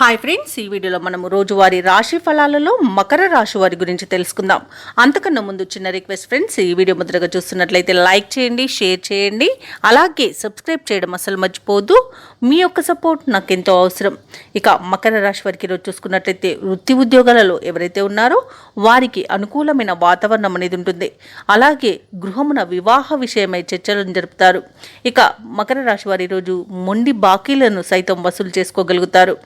Hi friends ఈ వీడియోలో మనము రోజువారీ రాశి ఫలాలలో మకర రాశి వారి గురించి తెలుసుకుందాం. అంతకన్నా ముందు చిన్న రిక్వెస్ట్ ఫ్రెండ్స్ ఈ వీడియో ముద్రగా చూస్తున్నట్లయితే లైక్ చేయండి షేర్ చేయండి. అలాగే సబ్స్క్రైబ్ చేయడం అసలు మర్చిపోదు మీ యొక్క సపోర్ట్ నాకు ఎంతో అవసరం. ఇక మకర రాశి వారికి ఈరోజు చూసుకున్నట్లయితే వృత్తి ఉద్యోగాలలో ఎవరైతే ఉన్నారో వారికి అనుకూలమైన వాతావరణం అనేది ఉంటుంది. అలాగే గృహమున వివాహ విషయమై చర్చలను జరుపుతారు. ఇక మకర రాశి వారి ఈరోజు మొండి బాకీలను సైతం వసూలు చేసుకోగలుగుతారు.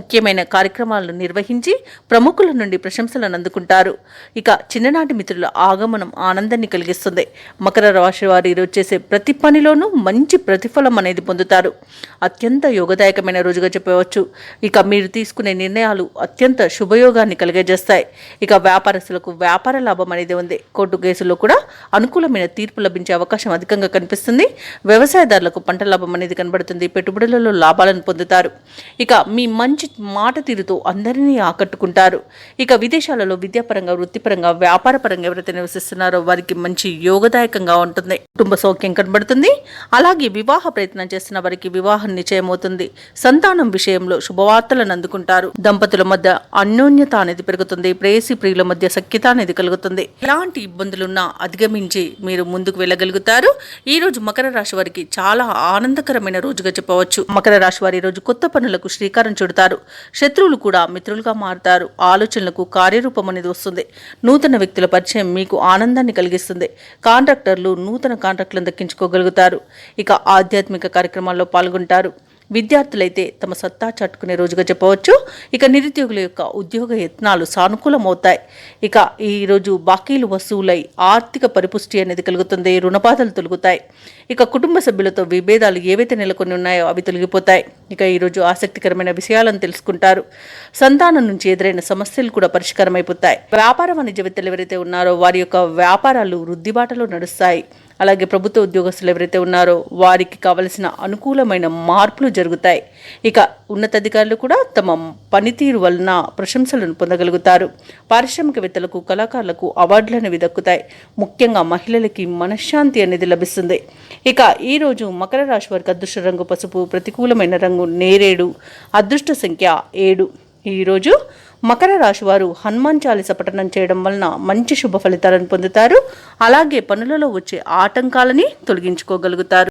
ముఖ్యమైన కార్యక్రమాలను నిర్వహించి ప్రముఖుల నుండి ప్రశంసలను అందుకుంటారు. ఇక చిన్ననాటి మిత్రుల ఆగమనం ఆనందాన్ని కలిగిస్తుంది. మకర రాశి వారు ఈరోజు చేసే ప్రతి పనిలోనూ మంచి ప్రతిఫలం అనేది పొందుతారు. అత్యంత యోగదాయకమైన రోజుగా చెప్పవచ్చు. ఇక మీరు తీసుకునే నిర్ణయాలు అత్యంత శుభయోగాన్ని కలిగజేస్తాయి. ఇక వ్యాపారస్తులకు వ్యాపార లాభం అనేది ఉంది. కోర్టు కేసుల్లో కూడా అనుకూలమైన తీర్పు లభించే అవకాశం అధికంగా కనిపిస్తుంది. వ్యవసాయదారులకు పంట లాభం అనేది కనబడుతుంది. పెట్టుబడులలో లాభాలను పొందుతారు. ఇక మీ మంచి మాట తీరుతో అందరినీ ఆకట్టుకుంటారు. ఇక విదేశాలలో విద్యాపరంగా వృత్తిపరంగా వ్యాపారపరంగా ఎవరైతే నివసిస్తున్నారో వారికి మంచి యోగదాయకంగా ఉంటుంది. కుటుంబ సౌఖ్యం కనబడుతుంది. అలాగే వివాహ ప్రయత్నం చేస్తున్న వారికి వివాహం నిశ్చయమవుతుంది సంతానం విషయంలో శుభవార్తలను అందుకుంటారు. దంపతుల మధ్య అన్యోన్యత అనేది పెరుగుతుంది. ప్రేయసి ప్రియుల మధ్య సఖ్యత అనేది కలుగుతుంది. ఎలాంటి ఇబ్బందులున్నా అధిగమించి మీరు ముందుకు వెళ్ళగలుగుతారు. ఈ రోజు మకర రాశి వారికి చాలా ఆనందకరమైన రోజుగా చెప్పవచ్చు. మకర రాశి వారి రోజు కొత్త పనులకు శ్రీకారం చుడతారు. శత్రువులు కూడా మిత్రులుగా మారుతారు. ఆలోచనలకు కార్యరూపం అనేది వస్తుంది. నూతన వ్యక్తుల పరిచయం మీకు ఆనందాన్ని కలిగిస్తుంది. కాంట్రాక్టర్లు నూతన కాంట్రాక్టులను దక్కించుకోగలుగుతారు. ఇక ఆధ్యాత్మిక కార్యక్రమాల్లో పాల్గొంటారు. విద్యార్థులైతే తమ సత్తా చాటుకునే రోజుగా చెప్పవచ్చు. ఇక నిరుద్యోగుల యొక్క ఉద్యోగ యత్నాలు సానుకూలమవుతాయి. ఇక ఈరోజు బాకీలు వసూలై ఆర్థిక పరిపుష్టి అనేది కలుగుతుంది రుణబాధలు తొలుగుతాయి. ఇక కుటుంబ సభ్యులతో విభేదాలు ఏవైతే నెలకొని ఉన్నాయో అవి తొలగిపోతాయి. ఇక ఈరోజు ఆసక్తికరమైన విషయాలను తెలుసుకుంటారు. సంతానం నుంచి ఎదురైన సమస్యలు కూడా పరిష్కారం అయిపోతాయి వ్యాపార వాణిజ్యవేత్తలు ఎవరైతే ఉన్నారో వారి యొక్క వ్యాపారాలు వృద్ధిబాటలో నడుస్తాయి. అలాగే ప్రభుత్వ ఉద్యోగస్తులు ఎవరైతే ఉన్నారో వారికి కావలసిన అనుకూలమైన మార్పులు జరుగుతాయి. ఇక ఉన్నతాధికారులు కూడా తమ పనితీరు వలన ప్రశంసలను పొందగలుగుతారు. పారిశ్రామికవేత్తలకు కళాకారులకు అవార్డులు అనేవి దక్కుతాయి. ముఖ్యంగా మహిళలకి మనశ్శాంతి అనేది లభిస్తుంది. ఇక ఈరోజు మకర రాశి వారికి అదృష్ట రంగు పసుపు ప్రతికూలమైన రంగు నేరేడు అదృష్ట సంఖ్య ఏడు. ఈరోజు మకర రాశి వారు హనుమాన్ చాలీస పఠనం చేయడం వలన మంచి శుభ ఫలితాలను పొందుతారు. అలాగే పనులలో వచ్చే ఆటంకాలని తొలగించుకోగలుగుతారు.